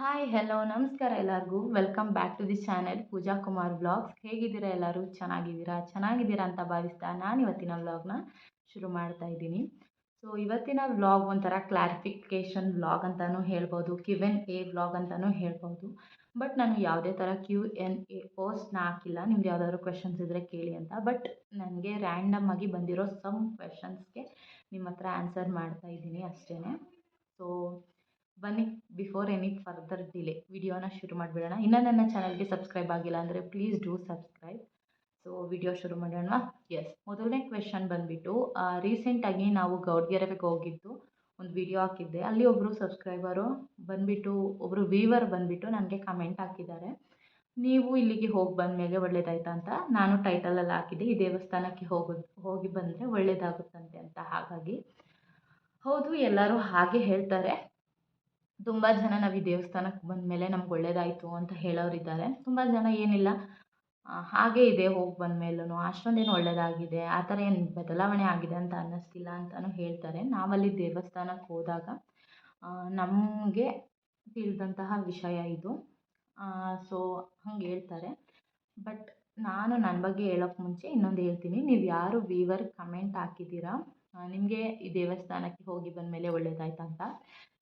Hi hello ನಮಸ್ಕಾರ ಎಲ್ಲರಿಗೂ. Welcome back to the channel Pooja Kumar vlogs ಹೇಗಿದ್ದೀರಾ ಎಲ್ಲರೂ? ಚೆನ್ನಾಗಿದ್ದೀರಾ? ಚೆನ್ನಾಗಿದ್ದೀರಾ ಅಂತ ಭಾವಿಸ್ತಾ ನಾನು ಇವತ್ತಿನ ವ್ಲಾಗ್ನ ಶುರು ಮಾಡ್ತಾ ಇದ್ದೀನಿ. ಸೊ ಇವತ್ತಿನ ವ್ಲಾಗ್ ಒಂಥರ ಕ್ಲಾರಿಫಿಕೇಷನ್ ವ್ಲಾಗ್ ಅಂತಲೂ ಹೇಳ್ಬೋದು ಕ್ಯೂ ಎನ್ ಎ ವ್ಲಾಗ್ ಅಂತಲೂ ಹೇಳ್ಬೋದು. ಬಟ್ ನಾನು ಯಾವುದೇ ಥರ ಕ್ಯೂ ಎನ್ ಎ ಪೋಸ್ಟ್ನ ಹಾಕಿಲ್ಲ. ನಿಮ್ದು ಯಾವುದಾದ್ರು ಕ್ವೆಶನ್ಸ್ ಇದ್ದರೆ ಕೇಳಿ ಅಂತ. ಬಟ್ ನನಗೆ ರ್ಯಾಂಡಮ್ ಆಗಿ ಬಂದಿರೋ ಸಮ್ ಕ್ವೆಶನ್ಸ್ಗೆ ನಿಮ್ಮ ಹತ್ರ ಆನ್ಸರ್ ಮಾಡ್ತಾ ಇದ್ದೀನಿ ಅಷ್ಟೇ ಸೊ ಬನ್ನಿ ಬಿಫೋರ್ ಎನಿ ಫರ್ದರ್ ಡಿಲೇ ವಿಡಿಯೋನ ಶುರು ಮಾಡಿಬಿಡೋಣ. ಇನ್ನೂ ನನ್ನ ಚಾನಲ್ಗೆ ಸಬ್ಸ್ಕ್ರೈಬ್ ಆಗಿಲ್ಲ ಅಂದರೆ please do subscribe so video ಶುರು ಮಾಡೋಣ. ಎಸ್ ಮೊದಲನೇ ಕ್ವೆಶನ್ ಬಂದುಬಿಟ್ಟು ರೀಸೆಂಟಾಗಿ ನಾವು ಗೌಡ್ಗೆರೆಗೆ ಹೋಗಿದ್ದು, ಒಂದು ವಿಡಿಯೋ ಹಾಕಿದ್ದೆ. ಅಲ್ಲಿ ಒಬ್ಬರು ಸಬ್ಸ್ಕ್ರೈಬರು ಬಂದುಬಿಟ್ಟು ಒಬ್ಬರು ವೀವರ್ ಬಂದುಬಿಟ್ಟು ನನಗೆ ಕಮೆಂಟ್ ಹಾಕಿದ್ದಾರೆ. ನೀವು ಇಲ್ಲಿಗೆ ಹೋಗಿ ಬಂದಮೇಲೆ ಒಳ್ಳೇದಾಯ್ತಾ ಅಂತ ನಾನು ಟೈಟಲಲ್ಲಿ ಹಾಕಿದ್ದೆ. ಈ ದೇವಸ್ಥಾನಕ್ಕೆ ಹೋಗೋದು ಹೋಗಿ ಬಂದರೆ ಒಳ್ಳೇದಾಗುತ್ತಂತೆ ಅಂತ ಹಾಗಾಗಿ. ಹೌದು, ಎಲ್ಲರೂ ಹಾಗೆ ಹೇಳ್ತಾರೆ. ತುಂಬ ಜನ ನಾವು ಈ ದೇವಸ್ಥಾನಕ್ಕೆ ಬಂದಮೇಲೆ ನಮ್ಗೆ ಒಳ್ಳೇದಾಯಿತು ಅಂತ ಹೇಳೋರಿದ್ದಾರೆ. ತುಂಬ ಜನ ಏನಿಲ್ಲ. ಹಾಗೆ ಇದೆ, ಹೋಗಿ ಬಂದಮೇಲೂ ಅಷ್ಟೊಂದೇನು ಒಳ್ಳೆಯದಾಗಿದೆ ಆ ಥರ ಏನು ಬದಲಾವಣೆ ಆಗಿದೆ ಅಂತ ಅನ್ನಿಸ್ತಿಲ್ಲ ಅಂತಲೂ ಹೇಳ್ತಾರೆ. ನಾವಲ್ಲಿ ದೇವಸ್ಥಾನಕ್ಕೆ ಹೋದಾಗ ನಮಗೆ ತಿಳಿದಂತಹ ವಿಷಯ ಇದು. ಸೊ, ಹಂಗೆ ಹೇಳ್ತಾರೆ. ಬಟ್ ನಾನು ನನ್ನ ಬಗ್ಗೆ ಹೇಳೋಕ್ಕೆ ಮುಂಚೆ ಇನ್ನೊಂದು ಹೇಳ್ತೀನಿ. ನೀವು ಯಾರು ವೀವರ್ ಕಮೆಂಟ್ ಹಾಕಿದ್ದೀರಾ ನಿಮಗೆ ಈ ದೇವಸ್ಥಾನಕ್ಕೆ ಹೋಗಿ ಬಂದಮೇಲೆ ಒಳ್ಳೇದಾಯ್ತಾ ಅಂತ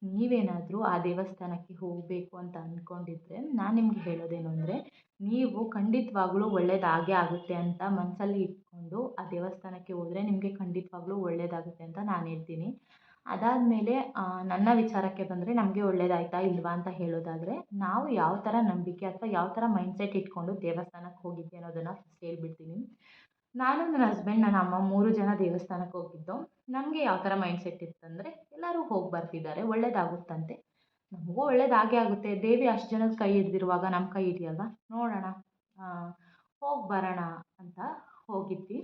ನೀವೇನಾದರೂ ಆ ದೇವಸ್ಥಾನಕ್ಕೆ ಹೋಗಬೇಕು ಅಂತ ಅಂದ್ಕೊಂಡಿದ್ರೆ ನಾನು ನಿಮಗೆ ಹೇಳೋದೇನು ಅಂದರೆ, ನೀವು ಖಂಡಿತವಾಗ್ಲೂ ಒಳ್ಳೇದಾಗೇ ಆಗುತ್ತೆ ಅಂತ ಮನಸ್ಸಲ್ಲಿ ಇಟ್ಕೊಂಡು ಆ ದೇವಸ್ಥಾನಕ್ಕೆ ಹೋದರೆ ನಿಮಗೆ ಖಂಡಿತವಾಗ್ಲೂ ಒಳ್ಳೇದಾಗುತ್ತೆ ಅಂತ ನಾನು ಹೇಳ್ತೀನಿ. ಅದಾದಮೇಲೆ ನನ್ನ ವಿಚಾರಕ್ಕೆ ಬಂದರೆ ನಮಗೆ ಒಳ್ಳೇದಾಯ್ತಾ ಇಲ್ವಾ ಅಂತ ಹೇಳೋದಾದರೆ, ನಾವು ಯಾವ ಥರ ನಂಬಿಕೆ ಅಥವಾ ಯಾವ ಥರ ಮೈಂಡ್ಸೆಟ್ ಇಟ್ಕೊಂಡು ದೇವಸ್ಥಾನಕ್ಕೆ ಹೋಗಿದ್ದೆ ಅನ್ನೋದನ್ನು ಫಸ್ಟ್ ಹೇಳ್ಬಿಡ್ತೀನಿ. ನಾನು ನನ್ನ ಹಸ್ಬೆಂಡ್ ನನ್ನ ಅಮ್ಮ ಮೂರು ಜನ ದೇವಸ್ಥಾನಕ್ಕೆ ಹೋಗಿದ್ದು. ನಮಗೆ ಯಾವ ಥರ ಮೈಂಡ್ಸೆಟ್ ಇತ್ತಂದರೆ ಎಲ್ಲರೂ ಹೋಗಿ ಬರ್ತಿದ್ದಾರೆ, ಒಳ್ಳೇದಾಗುತ್ತಂತೆ. ನಮಗೂ ಒಳ್ಳೇದಾಗೇ ಆಗುತ್ತೆ. ದೇವಿ ಅಷ್ಟು ಜನದ ಕೈ ಹಿಡ್ದಿರುವಾಗ ನಮ್ಮ ಕೈ ಹಿಡಿಯಲ್ವಾ? ನೋಡೋಣ. ಹೋಗಿ ಬರೋಣ ಅಂತ ಹೋಗಿದ್ವಿ.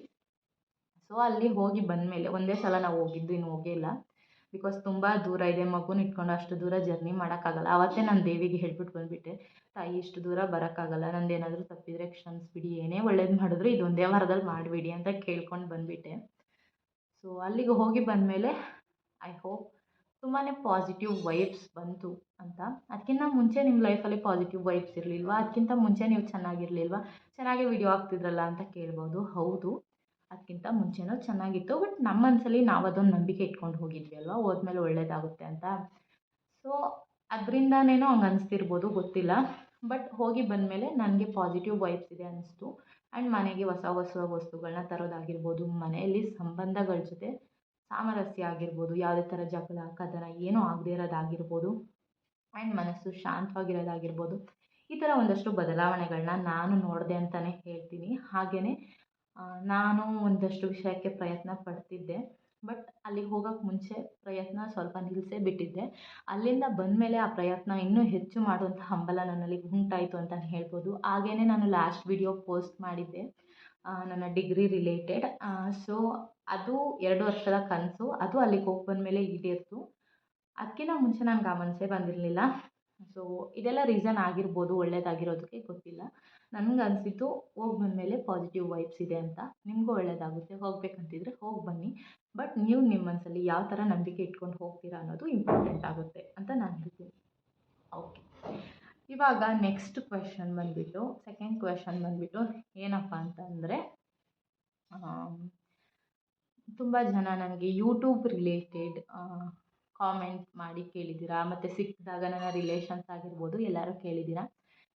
ಸೊ ಅಲ್ಲಿ ಹೋಗಿ ಬಂದ ಮೇಲೆ ಒಂದೇ ಸಲ ನಾವು ಹೋಗಿದ್ದು, ಇನ್ನು ಹೋಗೇ ಇಲ್ಲ. ಬಿಕಾಸ್ ತುಂಬ ದೂರ ಇದೆ, ಮಗುನ ಇಟ್ಕೊಂಡು ಅಷ್ಟು ದೂರ ಜರ್ನಿ ಮಾಡೋಕ್ಕಾಗಲ್ಲ. ಆವತ್ತೇ ನಾನು ದೇವಿಗೆ ಹೇಳ್ಬಿಟ್ಟು ಬಂದುಬಿಟ್ಟೆ, ತಾಯಿ, ಇಷ್ಟು ದೂರ ಬರೋಕ್ಕಾಗಲ್ಲ, ನಂದೇನಾದರೂ ತಪ್ಪಿದರೆ ಕ್ಷಮಿಸ್ಬಿಡಿ ಏನೇ ಒಳ್ಳೇದು ಮಾಡಿದ್ರು ಇದೊಂದೇ ವಾರದಲ್ಲಿ ಮಾಡಿಬಿಡಿ ಅಂತ ಕೇಳ್ಕೊಂಡು ಬಂದುಬಿಟ್ಟೆ. ಸೊ ಅಲ್ಲಿಗೆ ಹೋಗಿ ಬಂದಮೇಲೆ ಐ ಹೋಪ್ ತುಂಬಾ ಪಾಸಿಟಿವ್ ವೈಬ್ಸ್ ಬಂತು ಅಂತ. ಅದಕ್ಕಿಂತ ಮುಂಚೆ ನಿಮ್ಮ ಲೈಫಲ್ಲಿ ಪಾಸಿಟಿವ್ ವೈಬ್ಸ್ ಇರಲಿಲ್ವಾ? ಅದಕ್ಕಿಂತ ಮುಂಚೆ ನೀವು ಚೆನ್ನಾಗಿರಲಿಲ್ವಾ? ಚೆನ್ನಾಗಿ ವಿಡಿಯೋ ಆಗ್ತಿದ್ರಲ್ಲ ಅಂತ ಕೇಳ್ಬೋದು. ಹೌದು. ಅದಕ್ಕಿಂತ ಮುಂಚೆನೂ ಚೆನ್ನಾಗಿತ್ತು. ಬಟ್ ನಮ್ಮ ಮನಸ್ಸಲ್ಲಿ ನಾವು ಅದೊಂದು ನಂಬಿಕೆ ಇಟ್ಕೊಂಡು ಹೋಗಿದ್ವಿ ಅಲ್ವಾ? ಹೋದ್ಮೇಲೆ ಒಳ್ಳೇದಾಗುತ್ತೆ ಅಂತ. ಸೊ ಅದರಿಂದನೇನೋ ಹಂಗೆ ಅನಿಸ್ತಿರ್ಬೋದು, ಗೊತ್ತಿಲ್ಲ. ಬಟ್ ಹೋಗಿ ಬಂದಮೇಲೆ ನನಗೆ ಪಾಸಿಟಿವ್ ವೈಬ್ಸ್ ಇದೆ ಅನ್ನಿಸ್ತು ಆ್ಯಂಡ್ ಮನೆಗೆ ಹೊಸ ಹೊಸ ವಸ್ತುಗಳನ್ನ ತರೋದಾಗಿರ್ಬೋದು, ಮನೆಯಲ್ಲಿ ಸಂಬಂಧಗಳ ಜೊತೆ ಸಾಮರಸ್ಯ ಆಗಿರ್ಬೋದು, ಯಾವುದೇ ಥರ ಜಗಳ, ಕದನ ಏನೂ ಆಗದೇ ಇರೋದಾಗಿರ್ಬೋದು ಆ್ಯಂಡ್ ಮನಸ್ಸು ಶಾಂತವಾಗಿರೋದಾಗಿರ್ಬೋದು, ಈ ಥರ ಒಂದಷ್ಟು ಬದಲಾವಣೆಗಳನ್ನ ನಾನು ನೋಡಿದೆ ಅಂತಲೇ ಹೇಳ್ತೀನಿ. ಹಾಗೆಯೇ ನಾನು ಒಂದಷ್ಟು ವಿಷಯಕ್ಕೆ ಪ್ರಯತ್ನ ಪಡ್ತಿದ್ದೆ. ಬಟ್ ಅಲ್ಲಿಗೆ ಹೋಗೋಕ್ಕೆ ಮುಂಚೆ ಪ್ರಯತ್ನ ಸ್ವಲ್ಪ ನಿಲ್ಲಿಸೇ ಬಿಟ್ಟಿದ್ದೆ. ಅಲ್ಲಿಂದ ಬಂದ ಮೇಲೆ ಆ ಪ್ರಯತ್ನ ಇನ್ನೂ ಹೆಚ್ಚು ಮಾಡುವಂಥ ಹಂಬಲ ನನ್ನಲ್ಲಿ ಉಂಟಾಯಿತು ಅಂತಲೇ ಹೇಳ್ಬೋದು. ಹಾಗೆಯೇ ನಾನು ಲಾಸ್ಟ್ ವಿಡಿಯೋ ಪೋಸ್ಟ್ ಮಾಡಿದ್ದೆ. ನನ್ನ ಡಿಗ್ರಿ ರಿಲೇಟೆಡ್ ಸೊ ಅದು ಎರಡು ವರ್ಷದ ಕನಸು. ಅದು ಅಲ್ಲಿಗೆ ಹೋಗಿ ಬಂದಮೇಲೆ ಈಡೇರಿತು. ಅದಕ್ಕಿಂತ ಮುಂಚೆ ನಾನು ಆ ಬಂದಿರಲಿಲ್ಲ. ಸೊ ಇದೆಲ್ಲ ರೀಸನ್ ಆಗಿರ್ಬೋದು ಒಳ್ಳೆಯದಾಗಿರೋದಕ್ಕೆ ಗೊತ್ತಿಲ್ಲ. ನನಗೆ ಅನಿಸಿದ್ದು ಹೋಗಿ ಬಂದಮೇಲೆ ಪಾಸಿಟಿವ್ ವೈಬ್ಸ್ ಇದೆ ಅಂತ. ನಿಮಗೂ ಒಳ್ಳೆಯದಾಗುತ್ತೆ ಹೋಗಬೇಕಂತಿದ್ರೆ ಹೋಗಿ ಬನ್ನಿ. ಬಟ್ ನೀವು ನಿಮ್ಮ ಮನಸ್ಸಲ್ಲಿ ಯಾವ ಥರ ನಂಬಿಕೆ ಇಟ್ಕೊಂಡು ಹೋಗ್ತೀರಾ ಅನ್ನೋದು ಇಂಪಾರ್ಟೆಂಟ್ ಆಗುತ್ತೆ ಅಂತ ನಾನು ಹೇಳ್ತೀನಿ. ಓಕೆ ಇವಾಗ ನೆಕ್ಸ್ಟ್ ಕ್ವೆಶನ್ ಬಂದುಬಿಟ್ಟು ಸೆಕೆಂಡ್ ಕ್ವೆಶನ್ ಬಂದುಬಿಟ್ಟು ಏನಪ್ಪ ಅಂತಂದರೆ ತುಂಬ ಜನ ನನಗೆ ಯೂಟ್ಯೂಬ್ ರಿಲೇಟೆಡ್ ಕಾಮೆಂಟ್ ಮಾಡಿ ಕೇಳಿದ್ದೀರಾ? ಮತ್ತು ಸಿಕ್ಕಿದಾಗ ನನ್ನ ರಿಲೇಷನ್ಸ್ ಆಗಿರ್ಬೋದು, ಎಲ್ಲರೂ ಕೇಳಿದ್ದೀರಾ?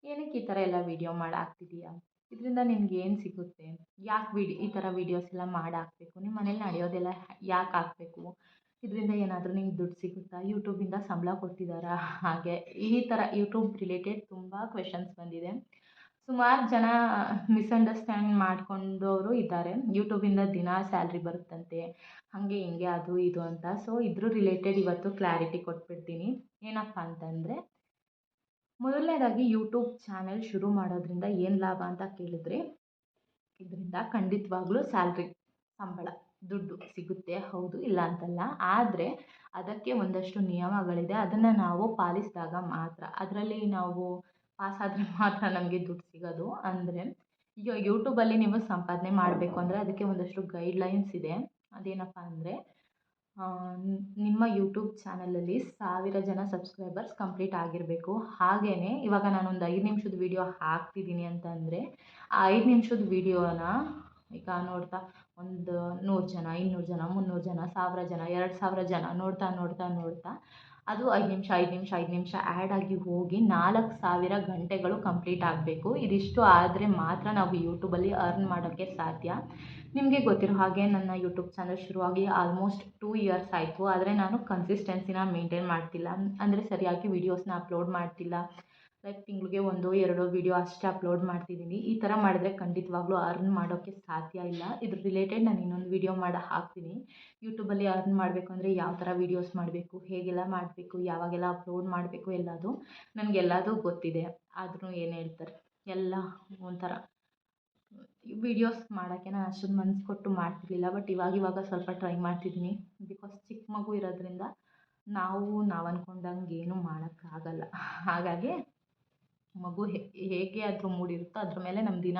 ಏನಕ್ಕೆ ಈ ಥರ ಎಲ್ಲ ವೀಡಿಯೋ ಮಾಡಾಕ್ತಿದ್ದೀಯಾ ಇದರಿಂದ ನಿನಗೆ ಏನು ಸಿಗುತ್ತೆ? ಯಾಕೆ ವಿಡಿ ಈ ಥರ ವೀಡಿಯೋಸ್ ಎಲ್ಲ ಮಾಡಾಕಬೇಕು? ನಿಮ್ಮ ಮನೇಲಿ ನಡೆಯೋದೆಲ್ಲ ಯಾಕೆ ಹಾಕಬೇಕು? ಇದರಿಂದ ಏನಾದರೂ ನಿಮ್ಗೆ ದುಡ್ಡು ಸಿಗುತ್ತಾ? ಯೂಟ್ಯೂಬಿಂದ ಸಂಬಳ ಕೊಡ್ತಿದ್ದಾರಾ ಹಾಗೆ ಈ ಥರ ಯೂಟ್ಯೂಬ್ ರಿಲೇಟೆಡ್ ತುಂಬ ಕ್ವೆಶನ್ಸ್ ಬಂದಿದೆ. ಸುಮಾರು ಜನ ಮಿಸ್ಅಂಡರ್ಸ್ಟ್ಯಾಂಡ್ ಮಾಡ್ಕೊಂಡವರು ಇದ್ದಾರೆ. ಯೂಟ್ಯೂಬಿಂದ ದಿನ ಸ್ಯಾಲ್ರಿ ಬರುತ್ತಂತೆ. ಹಾಗೆ ಹಿಂಗೆ ಅದು ಇದು ಅಂತ. ಸೊ ಇದ್ರ ರಿಲೇಟೆಡ್ ಇವತ್ತು ಕ್ಲಾರಿಟಿ ಕೊಟ್ಬಿಡ್ತೀನಿ. ಏನಪ್ಪ ಅಂತಂದರೆ ಮೊದಲನೇದಾಗಿ ಯೂಟ್ಯೂಬ್ ಚಾನೆಲ್ ಶುರು ಮಾಡೋದ್ರಿಂದ ಏನು ಲಾಭ ಅಂತ ಕೇಳಿದ್ರೆ, ಇದರಿಂದ ಖಂಡಿತವಾಗ್ಲೂ ಸ್ಯಾಲ್ರಿ ಸಂಬಳ, ದುಡ್ಡು ಸಿಗುತ್ತೆ, ಹೌದು ಇಲ್ಲ ಅಂತಲ್ಲ. ಆದರೆ ಅದಕ್ಕೆ ಒಂದಷ್ಟು ನಿಯಮಗಳಿದೆ. ಅದನ್ನು ನಾವು ಪಾಲಿಸಿದಾಗ ಮಾತ್ರ, ಅದರಲ್ಲಿ ನಾವು ಪಾಸ್ ಆದರೆ ಮಾತ್ರ ನಮಗೆ ದುಡ್ಡು ಸಿಗೋದು. ಅಂದರೆ ಈಗ ಯೂಟ್ಯೂಬಲ್ಲಿ ನೀವು ಸಂಪಾದನೆ ಮಾಡಬೇಕು ಅಂದರೆ ಅದಕ್ಕೆ ಒಂದಷ್ಟು ಗೈಡ್ಲೈನ್ಸ್ ಇದೆ. ಅದೇನಪ್ಪ ಅಂದರೆ ನಿಮ್ಮ ಯೂಟ್ಯೂಬ್ ಚಾನಲಲ್ಲಿ ಸಾವಿರ ಜನ ಸಬ್ಸ್ಕ್ರೈಬರ್ಸ್ ಕಂಪ್ಲೀಟ್ ಆಗಿರಬೇಕು. ಹಾಗೆಯೇ ಇವಾಗ ನಾನೊಂದು ಐದು ನಿಮಿಷದ ವೀಡಿಯೋ ಹಾಕ್ತಿದ್ದೀನಿ ಅಂತಂದರೆ, ಆ ಐದು ನಿಮಿಷದ ವೀಡಿಯೋನ ಈಗ ನೋಡ್ತಾ ಒಂದು ನೂರು ಜನ, ಇನ್ನೂರು ಜನ, ಮುನ್ನೂರು ಜನ, ಸಾವಿರ ಜನ, ಎರಡು ಸಾವಿರ ಜನ ನೋಡ್ತಾ ನೋಡ್ತಾ ನೋಡ್ತಾ ಅದು ಐದು ನಿಮಿಷ ಐದು ನಿಮಿಷ ಐದು ನಿಮಿಷ ಆ್ಯಡ್ ಆಗಿ ಹೋಗಿ ನಾಲ್ಕು ಸಾವಿರ ಗಂಟೆಗಳು ಕಂಪ್ಲೀಟ್ ಆಗಬೇಕು. ಇದಿಷ್ಟು ಆದರೆ ಮಾತ್ರ ನಾವು ಯೂಟ್ಯೂಬಲ್ಲಿ ಅರ್ನ್ ಮಾಡೋಕ್ಕೆ ಸಾಧ್ಯ. ನಿಮಗೆ ಗೊತ್ತಿರೋ ಹಾಗೆ ನನ್ನ ಯೂಟ್ಯೂಬ್ ಚಾನಲ್ ಶುರುವಾಗಿ ಆಲ್ಮೋಸ್ಟ್ ಟೂ ಇಯರ್ಸ್ ಆಯಿತು. ಆದರೆ ನಾನು ಕನ್ಸಿಸ್ಟೆನ್ಸಿನ ಮೇಂಟೈನ್ ಮಾಡ್ತಿಲ್ಲ. ಅಂದರೆ ಸರಿಯಾಗಿ ವೀಡಿಯೋಸ್ನ ಅಪ್ಲೋಡ್ ಮಾಡ್ತಿಲ್ಲ. ಲೈಕ್ ತಿಂಗಳಿಗೆ ಒಂದು ಎರಡು ವೀಡಿಯೋ ಅಷ್ಟೇ ಅಪ್ಲೋಡ್ ಮಾಡ್ತಿದ್ದೀನಿ. ಈ ಥರ ಮಾಡಿದ್ರೆ ಖಂಡಿತವಾಗ್ಲೂ ಅರ್ನ್ ಮಾಡೋಕ್ಕೆ ಸಾಧ್ಯ ಇಲ್ಲ. ಇದ್ರ ರಿಲೇಟೆಡ್ ನಾನು ಇನ್ನೊಂದು ವೀಡಿಯೋ ಮಾಡಿ ಹಾಕ್ತೀನಿ. ಯೂಟ್ಯೂಬಲ್ಲಿ ಅರ್ನ್ ಮಾಡಬೇಕು ಅಂದರೆ ಯಾವ ಥರ ವೀಡಿಯೋಸ್ ಮಾಡಬೇಕು, ಹೇಗೆಲ್ಲ ಮಾಡಬೇಕು, ಯಾವಾಗೆಲ್ಲ ಅಪ್ಲೋಡ್ ಮಾಡಬೇಕು ಎಲ್ಲದು ನನಗೆಲ್ಲದೂ ಗೊತ್ತಿದೆ. ಆದರೂ ಏನು ಹೇಳ್ತಾರೆ? ಎಲ್ಲ ಒಂಥರ. ವೀಡಿಯೋಸ್ ಮಾಡೋಕ್ಕೆ ನಾನು ಅಷ್ಟೊಂದು ಮನ್ಸು ಕೊಟ್ಟು ಮಾಡ್ತಿರ್ಲಿಲ್ಲ ಬಟ್ ಇವಾಗ ಇವಾಗ ಸ್ವಲ್ಪ ಟ್ರೈ ಮಾಡ್ತಿದ್ದೀನಿ ಬಿಕಾಸ್ ಚಿಕ್ಕ ಮಗು ಇರೋದ್ರಿಂದ ನಾವು ನಾವು ಅಂದ್ಕೊಂಡಂಗೆ ಏನೂ ಮಾಡೋಕ್ಕಾಗಲ್ಲ ಹಾಗಾಗಿ ಮಗು ಹೇಗೆ ಅದ್ರ ಮೂಡಿರುತ್ತೋ ಅದ್ರ ಮೇಲೆ ನಮ್ಮ ದಿನ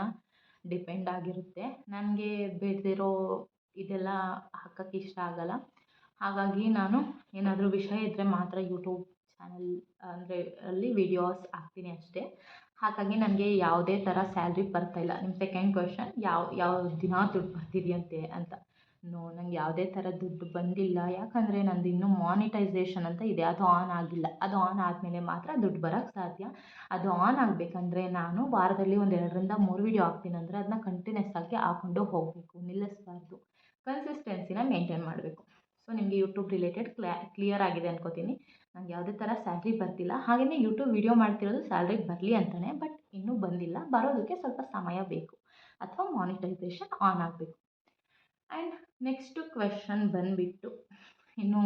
ಡಿಪೆಂಡ್ ಆಗಿರುತ್ತೆ. ನನಗೆ ಬೇಡದಿರೋ ಇದೆಲ್ಲ ಹಾಕಕ್ಕೆ ಇಷ್ಟ ಆಗಲ್ಲ. ಹಾಗಾಗಿ ನಾನು ಏನಾದರೂ ವಿಷಯ ಇದ್ದರೆ ಮಾತ್ರ ಯೂಟ್ಯೂಬ್ ಚಾನಲ್ ಅಂದರೆ ಅಲ್ಲಿ ವೀಡಿಯೋಸ್ ಹಾಕ್ತೀನಿ ಅಷ್ಟೇ. ಹಾಗಾಗಿ ನನಗೆ ಯಾವುದೇ ಥರ ಸ್ಯಾಲ್ರಿ ಬರ್ತಾ ಇಲ್ಲ. ನಿಮ್ಮ ಸೆಕೆಂಡ್ ಕ್ವೆಶನ್ ಯಾವ ಯಾವ ದಿನ ದುಡ್ಡು ಬರ್ತಿದೆಯಂತೆ ಅಂತ ನೋ ನಂಗೆ ಯಾವುದೇ ಥರ ದುಡ್ಡು ಬಂದಿಲ್ಲ. ಯಾಕಂದರೆ ನಂದು ಇನ್ನೂ ಮಾನಿಟೈಸೇಷನ್ ಅಂತ ಇದೆ. ಅದು ಆನ್ ಆಗಿಲ್ಲ. ಅದು ಆನ್ ಆದಮೇಲೆ ಮಾತ್ರ ದುಡ್ಡು ಬರೋಕ್ಕೆ ಸಾಧ್ಯ. ಅದು ಆನ್ ಆಗಬೇಕಂದ್ರೆ ನಾನು ವಾರದಲ್ಲಿ ಒಂದು ಎರಡರಿಂದ ಮೂರು ವೀಡಿಯೋ ಹಾಕ್ತೀನಂದ್ರೆ ಅದನ್ನ ಕಂಟಿನ್ಯೂಸ್ ಆಗಿ ಹಾಕ್ಕೊಂಡು ಹೋಗಬೇಕು. ನಿಲ್ಲಿಸಬಾರ್ದು. ಕನ್ಸಿಸ್ಟೆನ್ಸಿನ ಮೇಂಟೈನ್ ಮಾಡಬೇಕು. ಸೊ ನಿಮಗೆ ಯೂಟ್ಯೂಬ್ ರಿಲೇಟೆಡ್ ಕ್ಲ್ಯಾ ಕ್ಲಿಯರ್ ಆಗಿದೆ ಅನ್ಕೋತೀನಿ. ನಂಗೆ ಯಾವುದೇ ಥರ ಸ್ಯಾಲ್ರಿ ಬರ್ತಿಲ್ಲ. ಹಾಗೆಯೇ ಯೂಟ್ಯೂಬ್ ವೀಡಿಯೋ ಮಾಡ್ತಿರೋದು ಸ್ಯಾಲ್ರಿ ಬರಲಿ ಅಂತಲೇ ಬಟ್ ಇನ್ನೂ ಬಂದಿಲ್ಲ. ಬರೋದಕ್ಕೆ ಸ್ವಲ್ಪ ಸಮಯ ಬೇಕು ಅಥವಾ ಮಾನಿಟೈಸೇಷನ್ ಆನ್ ಆಗಬೇಕು. ಆ್ಯಂಡ್ ನೆಕ್ಸ್ಟು ಕ್ವೆಶನ್ ಬಂದುಬಿಟ್ಟು ಇನ್ನು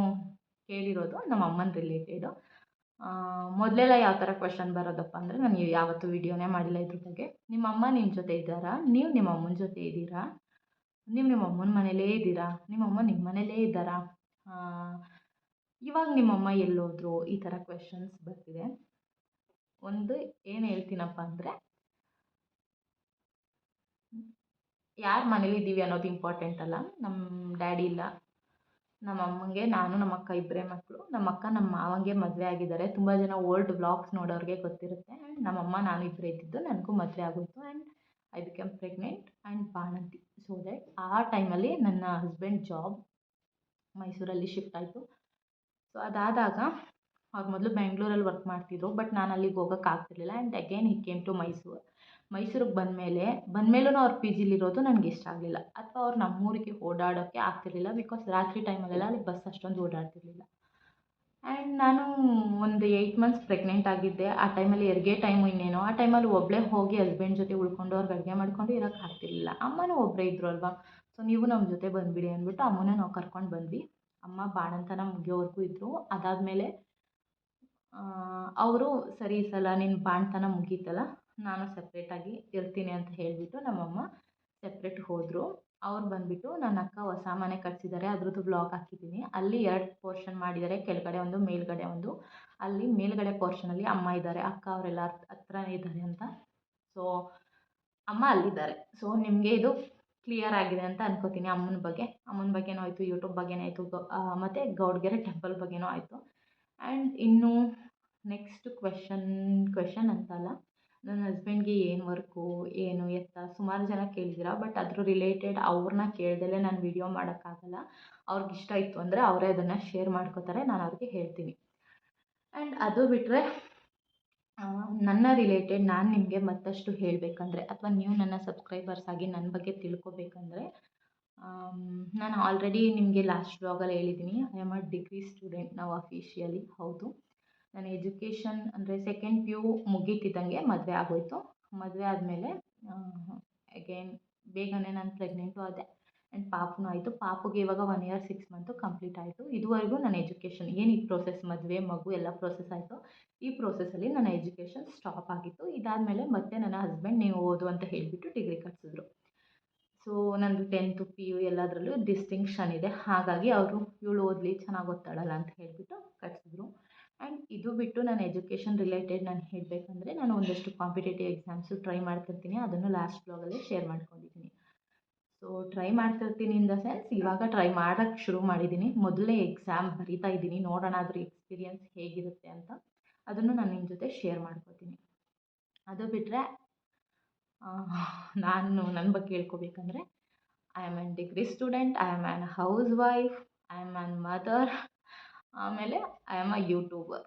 ಕೇಳಿರೋದು ನಮ್ಮ ಅಮ್ಮನ ರಿಲೇಟೆಡು ಮೊದಲೆಲ್ಲ ಯಾವ ಥರ ಕ್ವೆಶನ್ ಬರೋದಪ್ಪ ಅಂದರೆ ನಾನು ಯಾವತ್ತೂ ವೀಡಿಯೋನೇ ಮಾಡಿಲ್ಲ ಇದ್ರ ಬಗ್ಗೆ. ನಿಮ್ಮ ಅಮ್ಮ ನಿಮ್ಮ ಜೊತೆ ಇದ್ದಾರಾ? ನೀವು ನಿಮ್ಮ ಅಮ್ಮನ ಜೊತೆ ಇದ್ದೀರಾ? ನೀವು ನಿಮ್ಮ ಅಮ್ಮನ ಮನೇಲೇ ಇದ್ದೀರಾ? ನಿಮ್ಮ ಅಮ್ಮ ನಿಮ್ಮ ಮನೇಲೇ ಇದ್ದಾರಾ? ಇವಾಗ ನಿಮ್ಮಮ್ಮ ಎಲ್ಲೋದ್ರು ಈ ಥರ ಕ್ವೆಶನ್ಸ್ ಬರ್ತಿದೆ. ಒಂದು ಏನು ಹೇಳ್ತೀನಪ್ಪ ಅಂದರೆ, ಯಾರ ಮನೇಲಿ ಇದ್ದೀವಿ ಅನ್ನೋದು ಇಂಪಾರ್ಟೆಂಟ್ ಅಲ್ಲ. ನಮ್ಮ ಡ್ಯಾಡಿ ಇಲ್ಲ. ನಮ್ಮ ಅಮ್ಮಂಗೆ, ನಾನು, ನಮ್ಮ ಅಕ್ಕ ಇಬ್ಬರೇ ಮಕ್ಕಳು ನಮ್ಮ ಅಕ್ಕ ನಮ್ಮ ಮಾವಂಗೆ ಮದುವೆ ಆಗಿದ್ದಾರೆ. ತುಂಬ ಜನ ಓಲ್ಡ್ ಬ್ಲಾಗ್ಸ್ ನೋಡೋರಿಗೆ ಗೊತ್ತಿರುತ್ತೆ. ಆ್ಯಂಡ್ ನಮ್ಮಮ್ಮ ನಾನು ಇಬ್ಬರೇ ಇದ್ದಿದ್ದು ನನಗೂ ಮದುವೆ ಆಗೋಯಿತು. And I become pregnant and ಬಾಣಂತಿ ಸೊ ದಟ್ ಆ ಟೈಮಲ್ಲಿ ನನ್ನ ಹಸ್ಬೆಂಡ್ ಜಾಬ್ ಮೈಸೂರಲ್ಲಿ ಶಿಫ್ಟ್ ಆಯಿತು. ಸೊ ಅದಾದಾಗ ಅವ್ರು ಮೊದಲು ಬೆಂಗ್ಳೂರಲ್ಲಿ ವರ್ಕ್ ಮಾಡ್ತಿದ್ರು ಬಟ್ ನಾನು ಅಲ್ಲಿಗೆ ಹೋಗೋಕೆ ಆಗ್ತಿರಲಿಲ್ಲ. And again he came to Mysuru ಮೈಸೂರಿಗೆ ಬಂದಮೇಲೆ ಬಂದಮೇಲೂ ಅವ್ರು ಪಿ ಜಿಲಿರೋದು ನನಗೆ ಇಷ್ಟ ಆಗಲಿಲ್ಲ. ಅಥವಾ ಅವ್ರು ನಮ್ಮೂರಿಗೆ ಓಡಾಡೋಕ್ಕೆ ಆಗ್ತಿರಲಿಲ್ಲ ಬಿಕಾಸ್ ರಾತ್ರಿ ಟೈಮಲ್ಲೆಲ್ಲ ಅಲ್ಲಿ ಬಸ್ ಅಷ್ಟೊಂದು ಓಡಾಡ್ತಿರಲಿಲ್ಲ. ಆ್ಯಂಡ್ ನಾನು ಒಂದು ಏಯ್ಟ್ ಮಂತ್ಸ್ ಪ್ರೆಗ್ನೆಂಟ್ ಆಗಿದ್ದೆ. ಆ ಟೈಮಲ್ಲಿ ಹೆರಿಗೆ ಟೈಮು ಇನ್ನೇನೋ, ಆ ಟೈಮಲ್ಲಿ ಒಬ್ಬಳೇ ಹೋಗಿ ಹಸ್ಬೆಂಡ್ ಜೊತೆ ಉಳ್ಕೊಂಡು ಅವ್ರಿಗೆ ಅಡುಗೆ ಮಾಡ್ಕೊಂಡು ಇರೋಕ್ಕೆ ಆಗ್ತಿರ್ಲಿಲ್ಲ. ಅಮ್ಮನೂ ಒಬ್ಬರೇ ಇದ್ರು ಅಲ್ವಾ? ಸೊ ನೀವು ನಮ್ಮ ಜೊತೆ ಬಂದುಬಿಡಿ ಅಂದ್ಬಿಟ್ಟು ಅಮ್ಮನ ನಾವು ಕರ್ಕೊಂಡು ಬಂದ್ವಿ. ಅಮ್ಮ ಬಾಣಂತನ ಮುಗಿಯೋವರೆಗೂ ಇದ್ದರು ಅದಾದಮೇಲೆ ಅವರು, ಸರಿ ಈ ಸಲ ನಿನ್ನ ಬಾಣಂತನ ಮುಗೀತಲ್ಲ, ನಾನು ಸಪ್ರೇಟಾಗಿ ಇರ್ತೀನಿ ಅಂತ ಹೇಳಿಬಿಟ್ಟು ನಮ್ಮಮ್ಮ ಸಪ್ರೇಟ್ ಹೋದರು. ಅವ್ರು ಬಂದುಬಿಟ್ಟು ನನ್ನ ಅಕ್ಕ ಹೊಸ ಮನೆ ಕಟ್ಸಿದ್ದಾರೆ. ಅದ್ರದ್ದು ಬ್ಲಾಗ್ ಹಾಕಿದ್ದೀನಿ. ಅಲ್ಲಿ ಎರಡು ಪೋರ್ಷನ್ ಮಾಡಿದ್ದಾರೆ. ಕೆಳಗಡೆ ಒಂದು, ಮೇಲ್ಗಡೆ ಒಂದು. ಅಲ್ಲಿ ಮೇಲ್ಗಡೆ ಪೋರ್ಷನಲ್ಲಿ ಅಮ್ಮ ಇದ್ದಾರೆ. ಅಕ್ಕ ಅವರೆಲ್ಲ ಹತ್ರನೇ ಇದ್ದಾರೆ ಅಂತ. ಸೊ ಅಮ್ಮ ಅಲ್ಲಿದ್ದಾರೆ. ಸೊ ನಿಮಗೆ ಇದು ಕ್ಲಿಯರ್ ಆಗಿದೆ ಅಂತ ಅನ್ಕೋತೀನಿ ಅಮ್ಮನ ಬಗ್ಗೆ. ಅಮ್ಮನ ಬಗ್ಗೆನೂ ಆಯಿತು ಯೂಟ್ಯೂಬ್ ಬಗ್ಗೆನೇ ಆಯಿತು ಮತ್ತು ಗೌಡ್ಗೆರೆ ಟೆಂಪಲ್ ಬಗ್ಗೆನೂ ಆಯಿತು. ಆ್ಯಂಡ್ ಇನ್ನು ನೆಕ್ಸ್ಟ್ ಕ್ವೆಶನ್ ಕ್ವೆಶನ್ ಅಂತಲ್ಲ, ನನ್ನ ಹಸ್ಬೆಂಡ್ಗೆ ಏನು ವರ್ಕು ಏನು ಎತ್ತ, ಸುಮಾರು ಜನ ಕೇಳಿದಿರ ಬಟ್ ಅದ್ರ ರಿಲೇಟೆಡ್ ಅವ್ರನ್ನ ಕೇಳ್ದಲೇ ನಾನು ವಿಡಿಯೋ ಮಾಡೋಕ್ಕಾಗಲ್ಲ. ಅವ್ರಿಗೆ ಇಷ್ಟ ಇತ್ತು ಅಂದರೆ ಅವರೇ ಅದನ್ನು ಶೇರ್ ಮಾಡ್ಕೋತಾರೆ, ನಾನು ಅವ್ರಿಗೆ ಹೇಳ್ತೀನಿ. ಆ್ಯಂಡ್ ಅದು ಬಿಟ್ಟರೆ ನನ್ನ ರಿಲೇಟೆಡ್ ನಾನು ನಿಮಗೆ ಮತ್ತಷ್ಟು ಹೇಳಬೇಕಂದ್ರೆ, ಅಥವಾ ನೀವು ನನ್ನ ಸಬ್ಸ್ಕ್ರೈಬರ್ಸ್ ಆಗಿ ನನ್ನ ಬಗ್ಗೆ ತಿಳ್ಕೊಬೇಕಂದ್ರೆ ನಾನು ಆಲ್ರೆಡಿ ನಿಮಗೆ ಲಾಸ್ಟ್ ವ್ಲಾಗಲ್ಲಿ ಹೇಳಿದ್ದೀನಿ I am a degree student ನಾವು ಅಫಿಷಿಯಲಿ ಹೌದು. ನನ್ನ ಎಜುಕೇಷನ್ ಅಂದರೆ ಸೆಕೆಂಡ್ ಪಿ ಯು ಮುಗೀತಿದ್ದಂಗೆ ಮದುವೆ ಆಗೋಯಿತು. ಮದುವೆ ಆದಮೇಲೆ ಅಗೇನ್ ಬೇಗನೆ ನಾನು ಪ್ರೆಗ್ನೆಂಟು ಆದೆ. ಆ್ಯಂಡ್ ಪಾಪುನೂ ಆಯಿತು. ಪಾಪುಗೆ ಇವಾಗ one year six month complete ಆಯಿತು. ಇದುವರೆಗೂ ನನ್ನ ಎಜುಕೇಷನ್ ಏನು ಈ ಪ್ರೋಸೆಸ್ ಮದುವೆ, ಮಗು ಎಲ್ಲ ಪ್ರೋಸೆಸ್ ಆಯಿತು, ಈ ಪ್ರೋಸೆಸ್ಸಲ್ಲಿ ನನ್ನ ಎಜುಕೇಷನ್ ಸ್ಟಾಪ್ ಆಗಿತ್ತು. ಇದಾದಮೇಲೆ ಮತ್ತೆ ನನ್ನ ಹಸ್ಬೆಂಡ್ ನೀವು ಓದು ಅಂತ ಹೇಳಿಬಿಟ್ಟು ಡಿಗ್ರಿ ಕಟ್ಟಿಸಿದ್ರು ಸೊ ನನ್ನದು ಟೆಂತು ಪಿ ಯು ಎಲ್ಲದರಲ್ಲೂ ಡಿಸ್ಟಿಂಕ್ಷನ್ ಇದೆ. ಹಾಗಾಗಿ ಅವರು ಇವಳು ಓದಲಿ ಚೆನ್ನಾಗಿ ಓದ್ತಾಳಲ್ಲ ಅಂತ ಹೇಳಿಬಿಟ್ಟು ಕಟ್ಟಿಸಿದ್ರು ಆ್ಯಂಡ್ ಇದು ಬಿಟ್ಟು ನಾನು ಎಜುಕೇಷನ್ ರಿಲೇಟೆಡ್ ನಾನು ಹೇಳಬೇಕಂದ್ರೆ ನಾನು ಒಂದಷ್ಟು ಕಾಂಪಿಟೇಟಿವ್ ಎಕ್ಸಾಮ್ಸು ಟ್ರೈ ಮಾಡ್ತಿರ್ತೀನಿ. ಅದನ್ನು ಲಾಸ್ಟ್ ಬ್ಲಾಗಲ್ಲಿ ಶೇರ್ ಮಾಡ್ಕೊಂಡಿದ್ದೀನಿ. ಸೊ ಟ್ರೈ ಮಾಡ್ತಿರ್ತೀನಿ ಇನ್ ದ ಸೆನ್ಸ್ ಇವಾಗ ಟ್ರೈ ಮಾಡೋಕ್ಕೆ ಶುರು ಮಾಡಿದ್ದೀನಿ. ಮೊದಲೇ ಎಕ್ಸಾಮ್ ಬರಿತಾ ಇದ್ದೀನಿ. ನೋಡೋಣ ಅದ್ರ ಎಕ್ಸ್ಪೀರಿಯನ್ಸ್ ಹೇಗಿರುತ್ತೆ ಅಂತ. ಅದನ್ನು ನಾನು ನಿಮ್ಮ ಜೊತೆ ಶೇರ್ ಮಾಡ್ಕೊತೀನಿ. ಅದು ಬಿಟ್ಟರೆ ನಾನು ನನ್ನ ಬಗ್ಗೆ ಹೇಳ್ಕೊಬೇಕಂದ್ರೆ I am an degree student I am an housewife I am an mother ಆಮೇಲೆ I am a YouTuber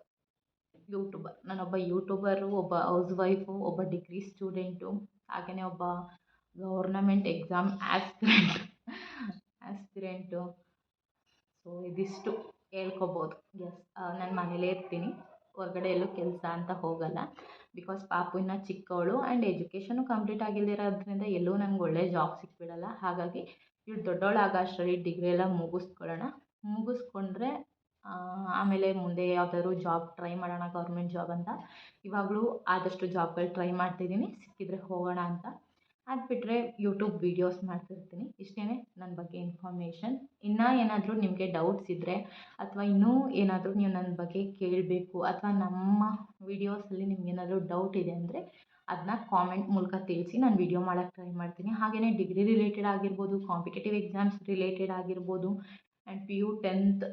YouTuber ನಾನೊಬ್ಬ ಯೂಟ್ಯೂಬರು ಒಬ್ಬ ಹೌಸ್ ವೈಫು ಒಬ್ಬ ಡಿಗ್ರಿ ಸ್ಟೂಡೆಂಟು ಹಾಗೆಯೇ ಒಬ್ಬ government exam aspirant aspirant so ಇದಿಷ್ಟು ಹೇಳ್ಕೊಬೋದು. ಎಸ್ ನಾನು ಮನೇಲೇ ಇರ್ತೀನಿ. ಹೊರ್ಗಡೆ ಎಲ್ಲೂ ಕೆಲಸ ಅಂತ ಹೋಗಲ್ಲ. ಬಿಕಾಸ್ ಪಾಪು ಇನ್ನೂ ಚಿಕ್ಕವಳು ಆ್ಯಂಡ್ ಎಜುಕೇಷನು ಕಂಪ್ಲೀಟ್ ಆಗಿಲ್ದಿರೋದ್ರಿಂದ ಎಲ್ಲೂ ನಂಗೆ ಒಳ್ಳೆಯ ಜಾಬ್ ಸಿಕ್ಬಿಡಲ್ಲ. ಹಾಗಾಗಿ ಇವಳು ದೊಡ್ಡವಳಾಗೋ ಅಷ್ಟರಲ್ಲಿ ಡಿಗ್ರಿ ಎಲ್ಲ ಮುಗಿಸ್ಕೊಳ್ಳೋಣ. ಮುಗಿಸ್ಕೊಂಡ್ರೆ ಆಮೇಲೆ ಮುಂದೆ ಯಾವ್ದಾದ್ರು ಜಾಬ್ ಟ್ರೈ ಮಾಡೋಣ ಗೌರ್ಮೆಂಟ್ ಜಾಬ್ ಅಂತ. ಇವಾಗಲೂ ಆದಷ್ಟು ಜಾಬ್ಗಳು ಟ್ರೈ ಮಾಡ್ತಿದ್ದೀನಿ. ಸಿಕ್ಕಿದರೆ ಹೋಗೋಣ ಅಂತ. ಅದು ಬಿಟ್ಟರೆ ಯೂಟ್ಯೂಬ್ ವೀಡಿಯೋಸ್ ಮಾಡ್ತಿರ್ತೀನಿ. ಇಷ್ಟೇ ನನ್ನ ಬಗ್ಗೆ ಇನ್ಫಾರ್ಮೇಷನ್ ಇನ್ನೂ ಏನಾದರೂ ನಿಮಗೆ ಡೌಟ್ಸ್ ಇದ್ದರೆ ಅಥವಾ ಇನ್ನೂ ಏನಾದರೂ ನೀವು ನನ್ನ ಬಗ್ಗೆ ಕೇಳಬೇಕು ಅಥವಾ ನಮ್ಮ ವೀಡಿಯೋಸಲ್ಲಿ ನಿಮ್ಗೇನಾದರೂ ಡೌಟ್ ಇದೆ ಅಂದರೆ ಅದನ್ನ ಕಾಮೆಂಟ್ ಮೂಲಕ ತಿಳಿಸಿ ನಾನು ವಿಡಿಯೋ ಮಾಡೋಕ್ಕೆ ಟ್ರೈ ಮಾಡ್ತೀನಿ. ಹಾಗೆಯೇ ಡಿಗ್ರಿ ರಿಲೇಟೆಡ್ ಆಗಿರ್ಬೋದು ಕಾಂಪಿಟೇಟಿವ್ ಎಕ್ಸಾಮ್ಸ್ ರಿಲೇಟೆಡ್ ಆಗಿರ್ಬೋದು ಆ್ಯಂಡ್ ಪಿ ಯು ಟೆಂತ್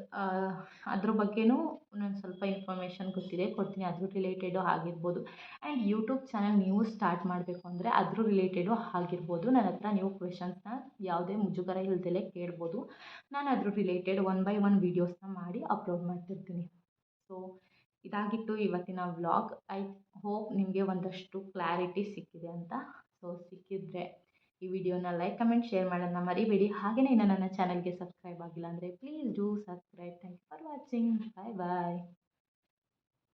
ಅದ್ರ ಬಗ್ಗೆಯೂ ನಾನು ಸ್ವಲ್ಪ ಇನ್ಫಾರ್ಮೇಷನ್ ಗೊತ್ತಿದೆ, ಕೊಡ್ತೀನಿ. ಅದ್ರ ರಿಲೇಟೆಡು ಆಗಿರ್ಬೋದು. ಆ್ಯಂಡ್ ಯೂಟ್ಯೂಬ್ ಚಾನಲ್ ನೀವು ಸ್ಟಾರ್ಟ್ ಮಾಡಬೇಕು ಅಂದರೆ ಅದ್ರ ರಿಲೇಟೆಡು ಆಗಿರ್ಬೋದು. ನನ್ನ ಹತ್ರ ನೀವು ಕ್ವೆಶನ್ಸ್ನ ಯಾವುದೇ ಮುಜುಗರ ಇಲ್ದಲೇ ಕೇಳ್ಬೋದು. ನಾನು ಅದ್ರ ರಿಲೇಟೆಡ್ ಒನ್ ಬೈ ಒನ್ ವೀಡಿಯೋಸ್ನ ಮಾಡಿ ಅಪ್ಲೋಡ್ ಮಾಡ್ತಿರ್ತೀನಿ. ಸೊ ಇದಾಗಿತ್ತು ಇವತ್ತಿನ ವ್ಲಾಗ್. ಐ ಹೋಪ್ ನಿಮಗೆ ಒಂದಷ್ಟು ಕ್ಲಾರಿಟಿ ಸಿಕ್ಕಿದೆ ಅಂತ. ಸೊ ಸಿಕ್ಕಿದ್ರೆ ಈ ವಿಡಿಯೋನ ಲೈಕ್ ಕಮೆಂಟ್ ಶೇರ್ ಮಾಡೋದನ್ನ ಮರಿಬೇಡಿ. ಹಾಗೆಯೇ ಇನ್ನು ನನ್ನ ಚಾನಲ್ಗೆ ಸಬ್ಸ್ಕ್ರೈಬ್ ಆಗಿಲ್ಲ ಅಂದರೆ please do subscribe thank you for watching bye bye